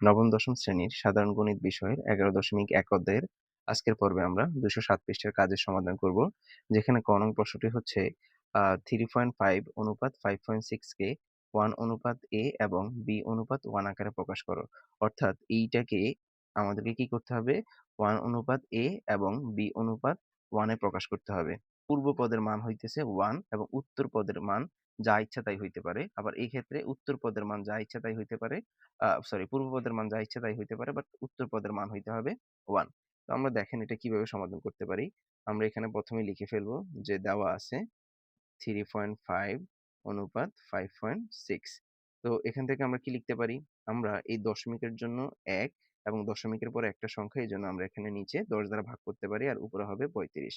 নবম, দশম শ্রেণির সাধারণ গণিত বিষয়ের এগারো দশমিক এক অধ্যায়ের আজকের পর্বে আমরা দুশো সাত পৃষ্ঠের কাজের সমাধান করব, যেখানে ক প্রশ্নটি হচ্ছে থ্রি পয়েন্ট ফাইভ অনুপাত ফাইভ পয়েন্ট সিক্স কে ওয়ান অনুপাত এ এবং বি অনুপাত ওয়ান আকারে প্রকাশ করো। অর্থাৎ এইটাকে আমাদেরকে কি করতে হবে? ওয়ান অনুপাত এ এবং বি অনুপাত ওয়ানে প্রকাশ করতে হবে। পূর্ব পদের মান হইতেছে ওয়ান এবং উত্তর পদের মান যা ইচ্ছা তাই হইতে পারে। আবার এই ক্ষেত্রে উত্তর পদের মান যা ইচ্ছা তাই হইতে পারে সরি পূর্ব পদের মান যা ইচ্ছা তাই হইতে পারে বাট উত্তর পদের মান হইতে হবে ওয়ান তো আমরা দেখেন এটা কীভাবে সমাধান করতে পারি। আমরা এখানে প্রথমে লিখে ফেলব যে দেওয়া আছে থ্রি পয়েন্ট ফাইভ অনুপাত ফাইভ পয়েন্ট সিক্স তো এখান থেকে আমরা কি লিখতে পারি? আমরা এই দশমিকের জন্য এক এবং দশমিকের পরে একটা সংখ্যা, এই জন্য আমরা এখানে নিচে দশ দ্বারা ভাগ করতে পারি আর উপরে হবে পঁয়ত্রিশ।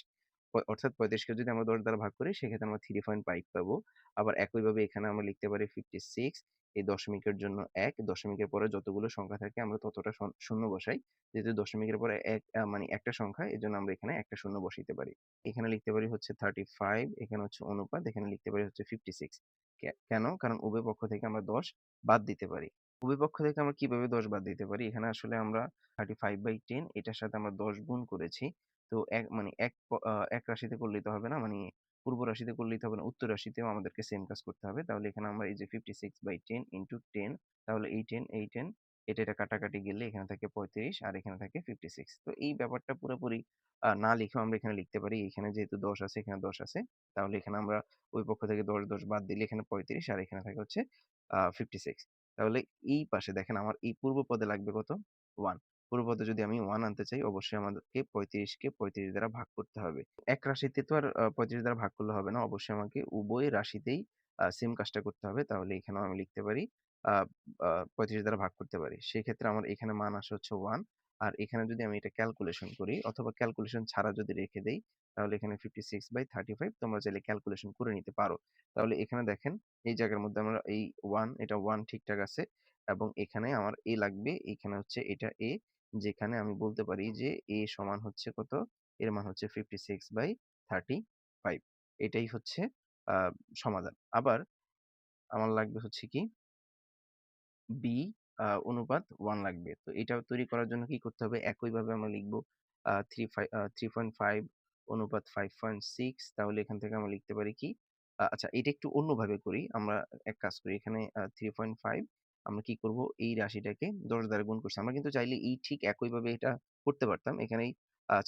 অর্থাৎ পঁয়ত্রিশকে যদি আমরা দশ দ্বারা ভাগ করি, সেক্ষেত্রে আমরা থ্রি পয়েন্ট ফাইভ পাবো। আবার একইভাবে এখানে আমরা লিখতে পারি ফিফটি সিক্স এই দশমিকের জন্য এক, দশমিকের পরে যতগুলো সংখ্যা থাকে আমরা ততটা শূন্য বসাই। যেহেতু দশমিকের পরে এক মানে একটা সংখ্যা এই জন্য আমরা এখানে একটা শূন্য বসাইতে পারি। এখানে লিখতে পারি হচ্ছে থার্টি ফাইভ এখানে হচ্ছে অনুপাত, এখানে লিখতে পারি হচ্ছে ফিফটি সিক্স কেন? কারণ উভয় পক্ষ থেকে আমরা দশ বাদ দিতে পারি। উভয় পক্ষ থেকে আমরা কীভাবে দশ বাদ দিতে পারি? এখানে আসলে আমরা থার্টি ফাইভ বাই টেন এটার সাথে আমরা দশ গুণ করেছি। তো এক মানে এক এক রাশিতে করলেই তো হবে না। মানে পূর্ব রাশিতে করলেই তো হবে না, উত্তর রাশিতেও আমাদেরকে সেম কাজ করতে হবে। তাহলে এখানে আমরা এই যে fifty six by ten into ten তাহলে এই টেন এই টেন এটা এটা কাটাকাটি গেলে এখানে থাকে পঁয়ত্রিশ আর এখানে থাকে ফিফটি সিক্স তো এই ব্যাপারটা পুরোপুরি না লিখেও আমরা এখানে লিখতে পারি। এখানে যেহেতু দশ আছে, এখানে দশ আছে, তাহলে এখানে আমরা ওই পক্ষ থেকে দশ দশ বাদ দিলে এখানে পঁয়ত্রিশ আর এখানে থাকে হচ্ছে ফিফটি সিক্স তাহলে এই পাশে দেখেন আমার এই পূর্ব পদে লাগবে কত? ওয়ান পূর্বপদে যদি আমি ওয়ান আনতে চাই, অবশ্যই আমাদেরকে পঁয়ত্রিশকে পঁয়ত্রিশ দ্বারা ভাগ করতে হবে। এক রাশিতে তো আর পঁয়ত্রিশ দ্বারা ভাগ করলে হবে না, অবশ্যই আমাকে উভয় রাশিতেই সেম কাজটা করতে হবে। তাহলে এখানেও আমি লিখতে পারি পঁয়ত্রিশ দ্বারা ভাগ করতে পারি। সেই ক্ষেত্রে আমার এখানে মান আসে হচ্ছে ওয়ান আর এখানে যদি আমি এটা ক্যালকুলেশন করি, অথবা ক্যালকুলেশন ছাড়া যদি রেখে দেই, তাহলে এখানে fifty six by thirty five তোমরা চাইলে ক্যালকুলেশন করে নিতে পারো। তাহলে এখানে দেখেন, এই জায়গার মধ্যে আমরা এই ওয়ান এটা ওয়ান ঠিকঠাক আছে, এবং এখানে আমার এ লাগবে, এখানে হচ্ছে এটা এ যেখানে আমি বলতে পারি যে এ সমান হচ্ছে কত? এর মান হচ্ছে fifty six by thirty five এটাই হচ্ছে সমাধান। আবার আমার লাগবে হচ্ছে কি? বি অনুপাত ওয়ান লাগবে। তো এটা তৈরি করার জন্য কি করতে হবে? একইভাবে আমরা লিখব three five three point five অনুপাত ফাইভ পয়েন্ট সিক্স তাহলে এখান থেকে আমরা লিখতে পারি কি? আচ্ছা এটা একটু অন্যভাবে করি। আমরা এক কাজ করি, এখানে থ্রি পয়েন্ট ফাইভ আমরা কি করব? এই রাশিটাকে দশ দ্বারা গুণ করছি। আমরা কিন্তু চাইলে এই ঠিক একইভাবে এটা করতে পারতাম। এখানেই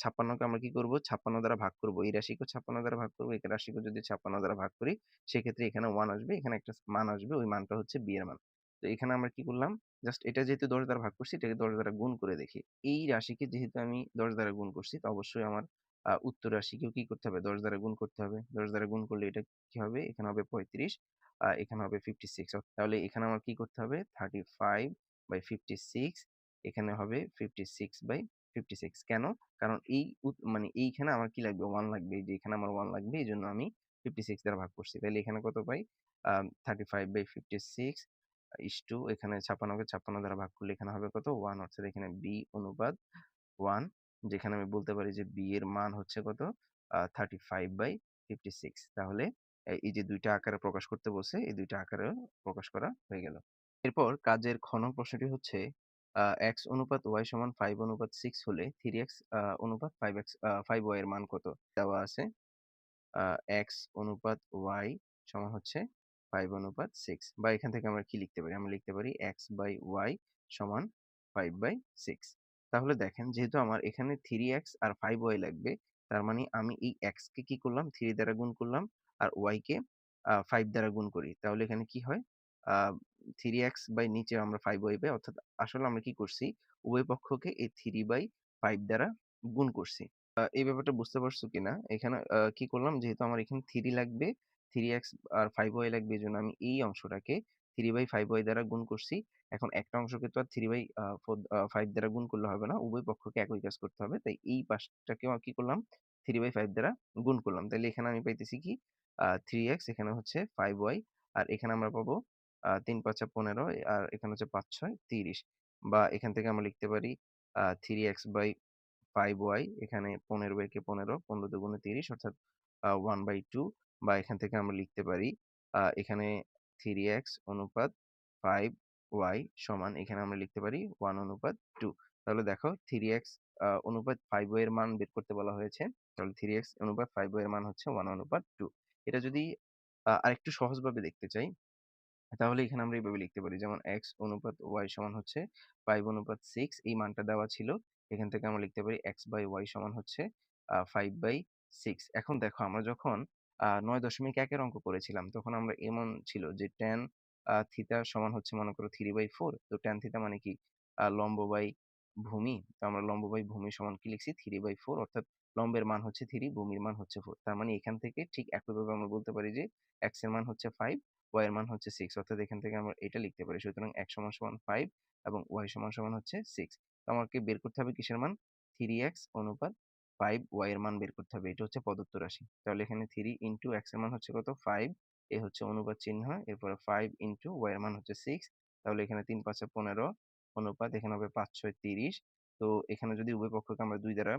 ছাপ্পান্নকে আমরা কি করব? ছাপ্পান্ন দ্বারা ভাগ করব। এই রাশিকে ছাপ্পান্ন দ্বারা ভাগ করব এই রাশিকে যদি ছাপ্পান্ন দ্বারা ভাগ করি, সেক্ষেত্রে এখানে ওয়ান আসবে, এখানে একটা মান আসবে, ওই মানটা হচ্ছে বি এর মান। তো এখানে আমরা কি করলাম? জাস্ট এটা যেহেতু দশ দ্বারা ভাগ করছি, এটাকে দশ দ্বারা গুণ করে দেখি। এই রাশিকে যেহেতু আমি দশ দ্বারা গুণ করছি, তো অবশ্যই আমার উত্তর রাশিকেও কি করতে হবে? দশ দ্বারা গুণ করতে হবে। দশ দ্বারা গুণ করলে এটা কি হবে? এখানে হবে পঁয়ত্রিশ। এখানে হবে ফিফটি সিক্স তাহলে এখানে আমার কি করতে হবে? Thirty five by fifty six এখানে হবে fifty six by fifty six কেন? কারণ এই মানে এইখানে আমার কি লাগবে? ওয়ান লাগবে। যে এখানে আমার ওয়ান লাগবে এই জন্য আমি ফিফটি সিক্স দ্বারা ভাগ করছি। তাহলে এখানে কত পাই? Thirty five by fifty six is two এখানে ছাপ্পান্নকে ছাপ্পান্ন দ্বারা ভাগ করলে এখানে হবে কত? ওয়ান অর্থাৎ এখানে বি অনুপাত ওয়ান যেখানে আমি বলতে পারি যে বি এর মান হচ্ছে কত? Thirty five by fifty six তাহলে এই যে দুইটা আকারে প্রকাশ করতে বসে এই দুইটা আকারে প্রকাশ করা হয়ে গেল। এরপর কাজের খন প্রশ্নটি হচ্ছে এক্স অনুপাত ওয়াই সমান ফাইভ অনুপাত সিক্স হলে থ্রি এক্স অনুপাত ফাইভ এক্স ফাইভ ওয়াই এর মান কত? দেওয়া আছে এক্স অনুপাত ওয়াই সমান হচ্ছে ফাইভ অনুপাত সিক্স বা এখান থেকে আমরা কি লিখতে পারি? আমরা লিখতে পারি এক্স বাই ওয়াই সমান ফাইভ বাই সিক্স তাহলে দেখেন, যেহেতু আমার এখানে থ্রি এক্স আর ফাইভ ওয়াই লাগবে তার মানে আমি এই এক্স কে কি করলাম? থ্রি দ্বারা গুণ করলাম আর ওয়াই কে ফাইভ দ্বারা গুণ করি। তাহলে এখানে কি হয়? থ্রি এক্স বাই নিচে আমরা ফাইভ ওয়াই পাই, অর্থাৎ আসলে আমরা কি করছি? উভয় পক্ষকে এই থ্রি বাই ফাইভ দ্বারা গুণ করছি। এই ব্যাপারটা বুঝতে পারছ কিনা? এখানে কি করলাম? যেহেতু আমার এখানে থ্রি লাগবে থ্রি এক্স আর ফাইভ ওয়াই লাগবে এই জন্য আমি এই অংশটাকে থ্রি বাই ফাইভ ওয়াই দ্বারা গুণ করছি। এখন একটা অংশকে তো আর থ্রি বাই ফাইভ দ্বারা গুণ করলে হবে না, উভয় পক্ষকে একই কাজ করতে হবে। তাই এই পাশটাকেও কি করলাম থ্রি বাই ফাইভ দ্বারা গুণ করলাম। তাহলে এখানে আমি পাইতেছি কি? থ্রি এক্স এখানে হচ্ছে ফাইভ ওয়াই আর এখানে আমরা পাবো তিন পাঁচা পনেরো, আর এখানে হচ্ছে পাঁচ ছয় তিরিশ। বা এখান থেকে আমরা লিখতে পারি three x by five y এখানে পনেরো বাই কে পনেরো পনেরো দুগুণে তিরিশ, অর্থাৎ ওয়ান বাই টু বা এখান থেকে আমরা লিখতে পারি এখানে থ্রি এক্স অনুপাত ফাইভ ওয়াই সমান, এখানে আমরা লিখতে পারি 1 অনুপাত 2 তাহলে দেখো 3x আ, অনুপাত 5y এর মান বের করতে বলা হয়েছে। তাহলে 3x অনুপাত 5y এর মান হচ্ছে 1 অনুপাত 2 এটা যদি আরেকটু সহজভাবে দেখতে চাই, তাহলে এখানে আমরা এইভাবে লিখতে পারি যেমন x অনুপাত y সমান হচ্ছে 5 অনুপাত 6 এই মানটা দেওয়া ছিল। এখান থেকে আমরা লিখতে পারি x বাই y সমান হচ্ছে 5 বাই 6 এখন দেখো আমরা যখন আ 9.1 এর অঙ্ক করেছিলাম। তখন আমরা এমন ছিল যে tan থিতা সমান হচ্ছে মনে করো 3/4 তো tan থিতা মানে কি? লম্ব বাই ভূমি, তো আমরা লম্ব বাই ভূমি সমান কি লিখছি? 3/4 অর্থাৎ লম্বের মান হচ্ছে থ্রি ভূমির মান হচ্ছে ফোর তার মানে এখান থেকে ঠিক একইভাবে আমরা বলতে পারি যে x এর মান হচ্ছে 5 y এর মান হচ্ছে সিক্স অর্থাৎ এখান থেকে আমরা এটা লিখতে পারি। সুতরাং x সমান সমান ফাইভ এবং ওয়াই সমান সমান হচ্ছে সিক্স তো আমাকে বের করতে হবে কিসের মান? থ্রি এক্স অনুপাত 5 y এর মান বের করতে হবে, এটা হচ্ছে প্রদত্ত রাশি তাহলে এখানে 3 ইনটু x এর মান হচ্ছে কত 5 এ হচ্ছে অনুপাত চিহ্ন, এরপরে 5 ইনটু y এর মান হচ্ছে 6 তাহলে এখানে 3 5 এ 15 অনুপাত এখানে হবে 5 6 30 তো এখানে যদি উভয় পক্ষকে আমরা দুই দ্বারা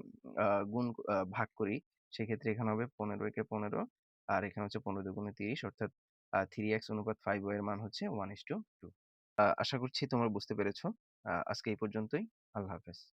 গুণ ভাগ করি, সেক্ষেত্রে এখানে হবে 15 একে 15 আর এখানে হচ্ছে 15 দুগুণে 30 অর্থাৎ, আ 3x অনুপাত 5y এর মান হচ্ছে 1:2 আ, আশা করছি তোমরা বুঝতে পেরেছ। আজকে এই পর্যন্তই। আল্লাহ হাফেজ।